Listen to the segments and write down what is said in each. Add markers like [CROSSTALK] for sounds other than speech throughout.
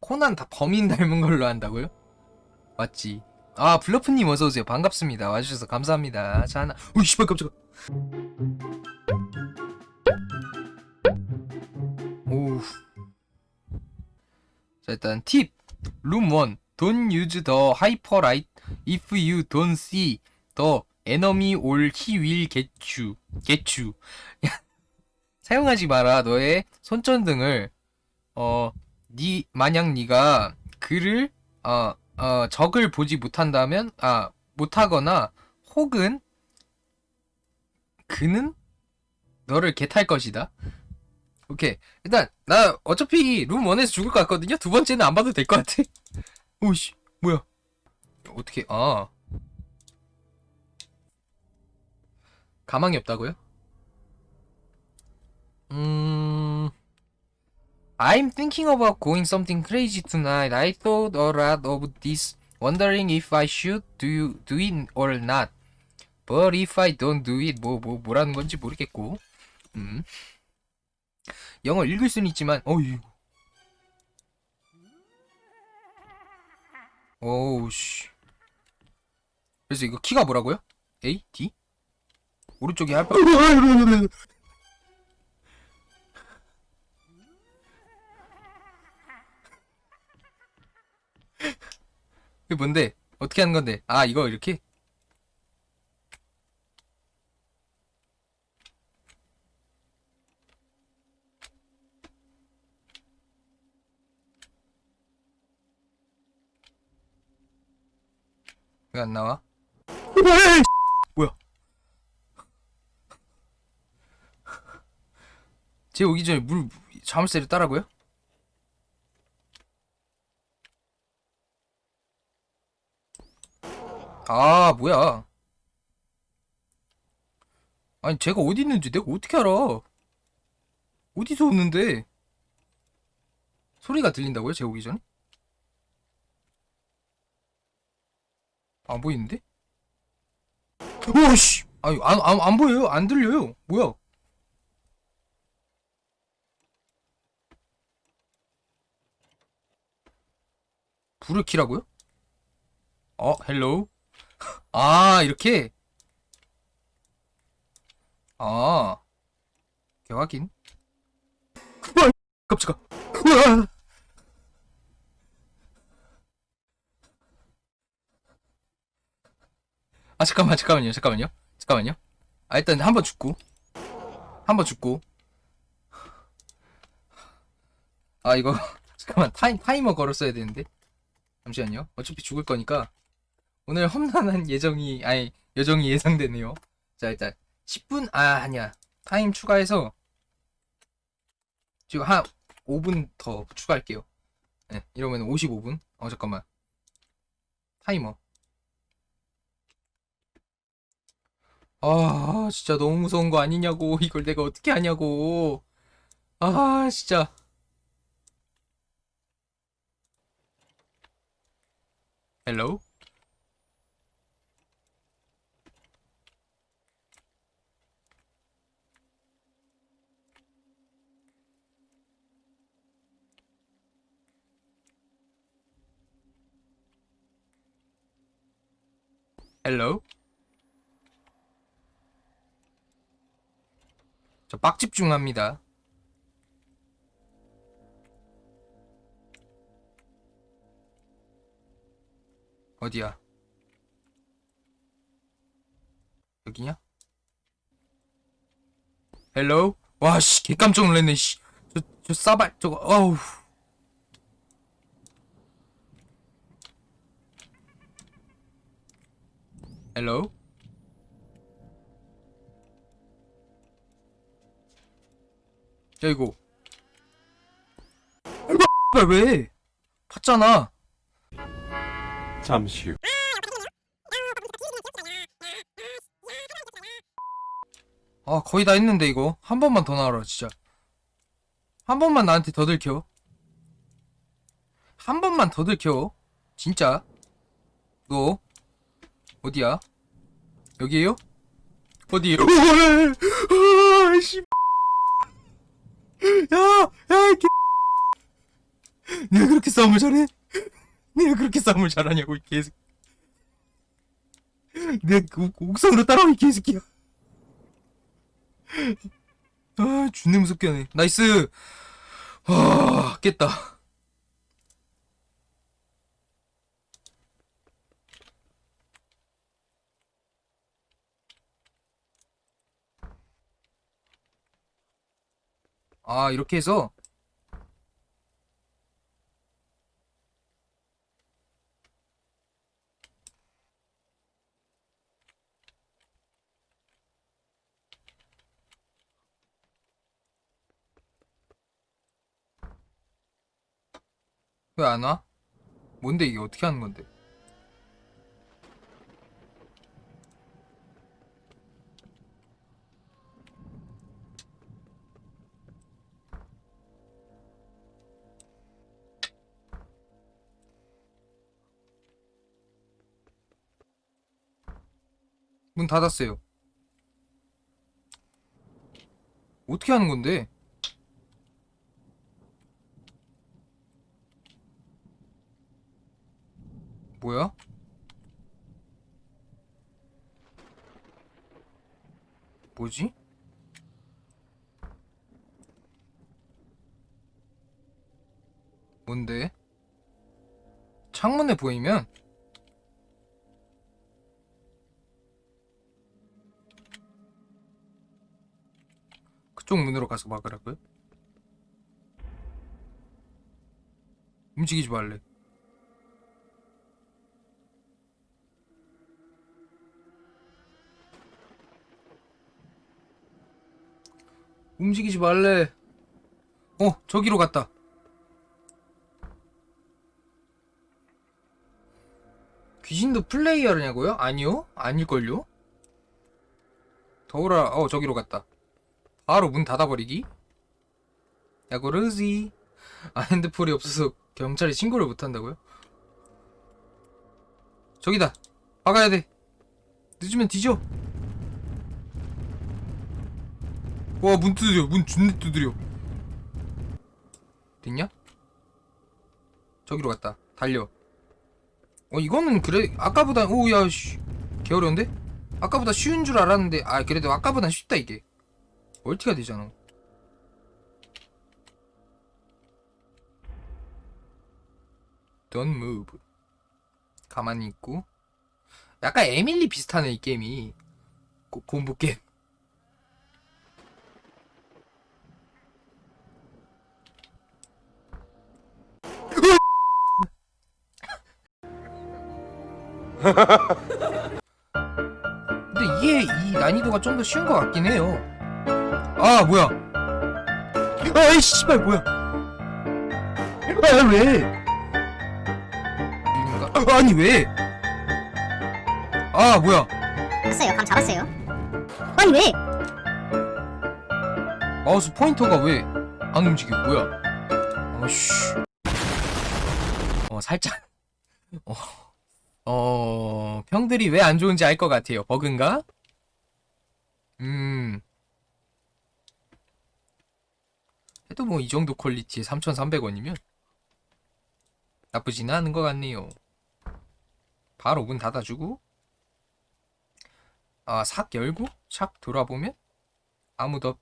코난 다 범인 닮은 걸로 한다고요? 맞지. 아 블러프님 어서 오세요. 반갑습니다. 와주셔서 감사합니다. 자 하나. 오이 씨발 깜짝아. 오. 자 일단 팁. 룸 1. Don't use the hyperlight if you don't see the enemy or he will get you. get you. [LAUGHS] 사용하지 마라. 너의 손전등을 어, 니 만약 네가 그를 어, 어, 적을 보지 못한다면 아, 못하거나 혹은 그는 너를 개탈 것이다. 오케이. 일단 나 어차피 룸 1에서 죽을 것 같거든요. 두 번째는 안 봐도 될 것 같아. [LAUGHS] 오씨. 뭐야? 어떻게 아. 가망이 없다고요? I'm thinking about going something crazy tonight. I thought a lot of this, wondering if I should do do it or not. But if I don't do it, 뭐 뭐 뭐라는 건지 모르겠고. 음. 영어 읽을 수는 있지만, 어유. 오우 씨. 그래서 이거 키가 뭐라고요? A, D? 오른쪽이 알파. 이게 뭔데? 어떻게 하는 건데? 아, 이거 이렇게? 왜 안 나와? 뭐야? [LAUGHS] 쟤 오기 전에 물 자물쇠를 따라고요? 아, 뭐야. 아니, 제가 어디 있는지 내가 어떻게 알아? 어디서 오는데? 소리가 들린다고요? 제가 오기 전에? 안 보이는데? 오씨! 아니, 안, 안, 안 보여요. 안 들려요. 뭐야? 불을 켜라고요? 어, 헬로우? 아, 이렇게? 아, 오케이, 확인. 으아, 깜짝아. 으아. 아, 잠깐만, 잠깐만요, 잠깐만요. 잠깐만요. 아, 일단 한 번 죽고. 한 번 죽고. 아, 이거, [LAUGHS] 잠깐만, 타임, 타이머 걸었어야 되는데. 잠시만요. 어차피 죽을 거니까. 오늘 험난한 예정이 아니 여정이 예상되네요. 자 일단 10분 아 아니야 타임 추가해서 지금 한 5분 더 추가할게요. 네, 이러면 55분. 어 잠깐만 타이머. 아 진짜 너무 무서운 거 아니냐고 이걸 내가 어떻게 하냐고. 아 진짜. 헬로? 헬로? 저 빡집중합니다. 어디야? 여기냐? 헬로? 와, 씨, 개 깜짝 놀랐네, 씨. 저, 저 싸발, 저거, 어우. 헬로? 야, 이거. 이거 왜? 팠잖아. 잠시 후. 아, 거의 다 했는데, 이거. 한 번만 더 나와라, 진짜. 한 번만 나한테 더 들켜. 한 번만 더 들켜. 진짜. 너, 어디야? 여기에요? 어디에요? 아, 씨. 야, 야, 이 개. 내가 그렇게 싸움을 잘해? 내가 그렇게 싸움을 잘하냐고 이 개새끼 내가 그 옥- 옥상으로 따라와 이 개새끼야 아 존내 무섭게 하네 나이스 아 깼다 아 이렇게 해서 왜 안 와? 뭔데 이게 어떻게 하는 건데? 문 닫았어요. 어떻게 하는 건데? 뭐야? 뭐지? 뭔데? 창문에 보이면 그쪽 문으로 가서 막으라고요? 움직이지 말래. 움직이지 말래. 어, 저기로 갔다. 귀신도 플레이어냐고요? 아니요? 아닐걸요? 더우라, 어, 저기로 갔다. 바로 문 닫아버리기? 야, 그러지. 아, 핸드폰이 없어서 경찰에 신고를 못한다고요? 저기다. 박아야 돼. 늦으면 뒤져. 와, 문 두드려. 문 준내 두드려. 됐냐? 저기로 갔다. 달려. 어, 이거는 그래. 아까보다, 오, 야, 씨. 개 어려운데? 아까보다 쉬운 줄 알았는데, 아, 그래도 아까보단 쉽다, 이게. 멀티가 되잖아. Don't move. 가만히 있고. 약간 에밀리 비슷하네, 이 게임이. 고, 공부 게임. [LAUGHS] 근데 이게 이 난이도가 좀 더 쉬운 것 같긴 해요. 아 뭐야? 아이 씨발 뭐야? 아 왜? 아, 아니 왜? 아 뭐야? 봤어요. 감 잡았어요. 아니 왜? 마우스 포인터가 왜 안 움직여? 뭐야? 어씨. 어 살짝. 어. 어 평들이 왜 안 좋은지 알 것 같아요. 버그인가? 음. 해도 뭐 이 정도 퀄리티에 3,300원이면 나쁘지는 않은 것 같네요. 바로 문 닫아주고 아, 삭 열고 샥 돌아보면 아무도?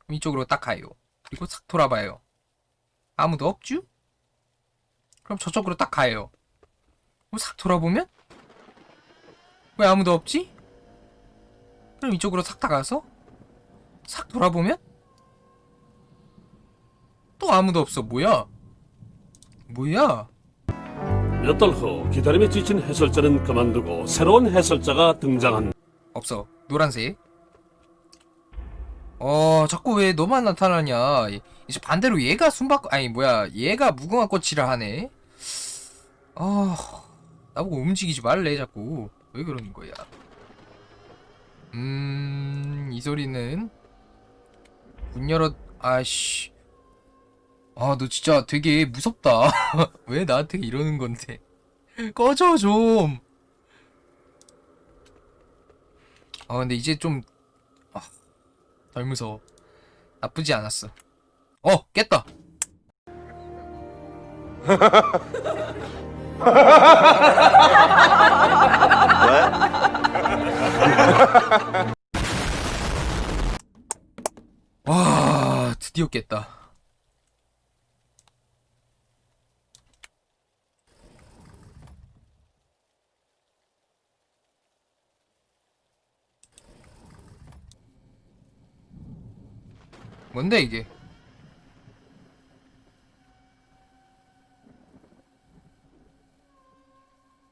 그럼 이쪽으로 딱 가요. 그리고 싹 돌아봐요. 아무도 없죠? 그럼 저쪽으로 딱 가요. 싹 돌아보면 왜 아무도 없지? 그럼 이쪽으로 싹 다 가서 싹 돌아보면 또 아무도 없어. 뭐야? 뭐야? 몇 달 후 기다림에 지친 해설자는 그만두고 새로운 해설자가 등장한 없어. 노란색. 어, 자꾸 왜 너만 나타나냐. 이제 반대로 얘가 숨바꿔, 아니, 뭐야. 얘가 무궁화 꽃이라 하네. 아, 나보고 움직이지 말래, 자꾸. 왜 그러는 거야. 음, 이 소리는. 문 열어, 아씨. 아, 너 진짜 되게 무섭다. [LAUGHS] 왜 나한테 이러는 건데. 꺼져, 좀. 아 근데 이제 좀 아, 덜 무서워 나쁘지 않았어 어 깼다 [LAUGHS] 와 드디어 깼다 뭔데 이게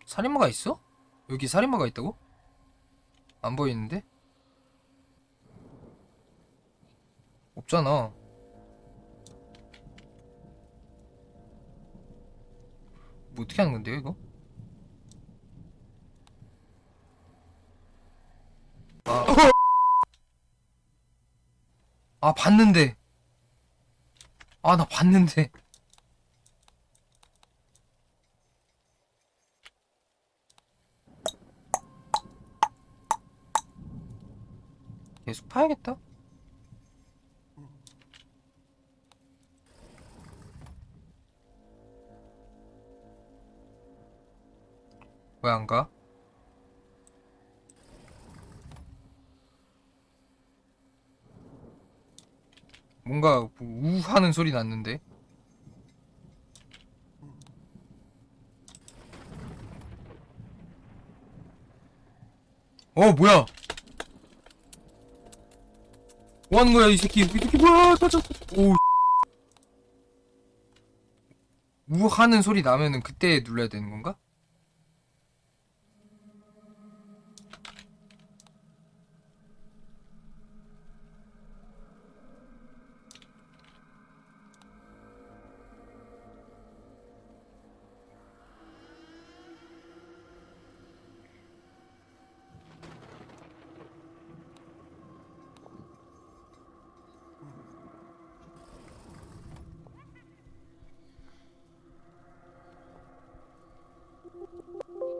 살인마가 있어? 여기 살인마가 있다고? 안 보이는데? 없잖아. 뭐 어떻게 하는 건데요, 이거? 아, 아 봤는데. 아, 나 봤는데. 계속 파야겠다. 왜 안 가? 뭔가 우 하는 소리 났는데. 어 뭐야? 뭐 하는 거야 이 새끼? 이 새끼 뭐야? 터져. 오. 우 하는 소리 나면은 그때 눌러야 되는 건가?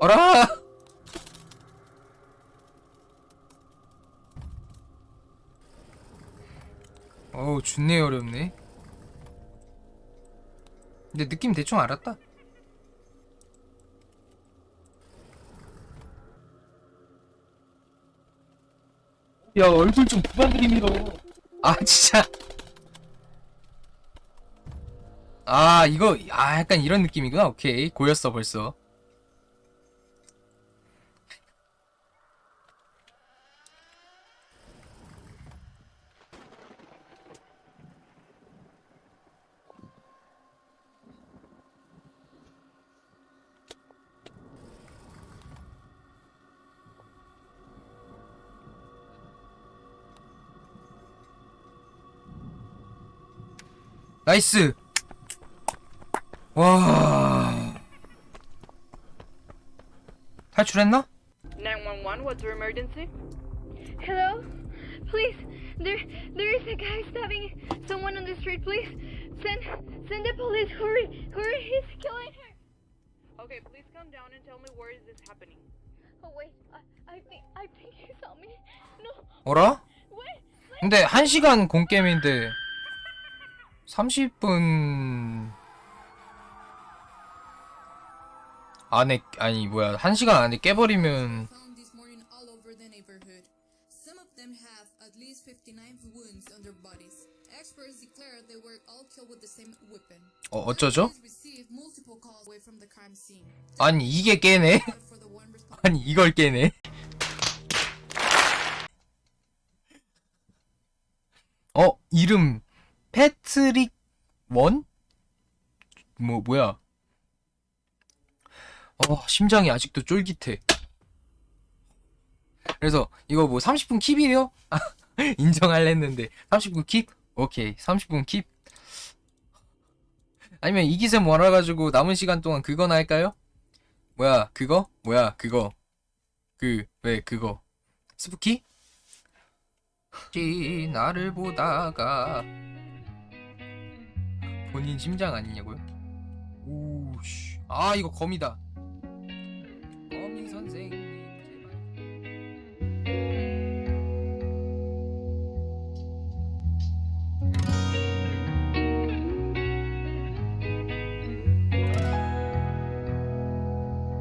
어라! 어우, 준내 어렵네. 근데 느낌 대충 알았다. 야, 얼굴 좀 그만 들이밀어. 아, 진짜. 아, 이거, 아, 약간 이런 느낌이구나. 오케이. 고였어, 벌써. 나이스! 와. 탈출했나? 911, what's your emergency? Hello? Please, there there is a guy stabbing someone on the street. Please, send send the police. Hurry, hurry! He's killing her. Okay, please come down and tell me where is this happening. Oh wait, I, I think I think he saw me. No, 어라? 근데 1시간 공게임인데 30분 안에 아니 뭐야 1시간 안에 깨버리면 found this morning all over the neighborhood. Some of them have at least 59 wounds on their bodies. Experts declare they were all killed with the same weapon. 어, 어쩌죠? 아니 이게 깨네 아니 이걸 깨네 어 이름 패트릭 원? 뭐 뭐야 어 심장이 아직도 쫄깃해 그래서 이거 뭐 30분 킵이에요? [LAUGHS] 인정할랬는데 30분 킵? 오케이 30분 킵 아니면 이 기세 몰아가지고 남은 시간 동안 그거나 할까요? 뭐야 그거? 뭐야 그거 그 왜 그거 스푸키? 지 나를 보다가 본인 심장 아니냐고요? 오씨. 아 이거 거미다. 거미 선생님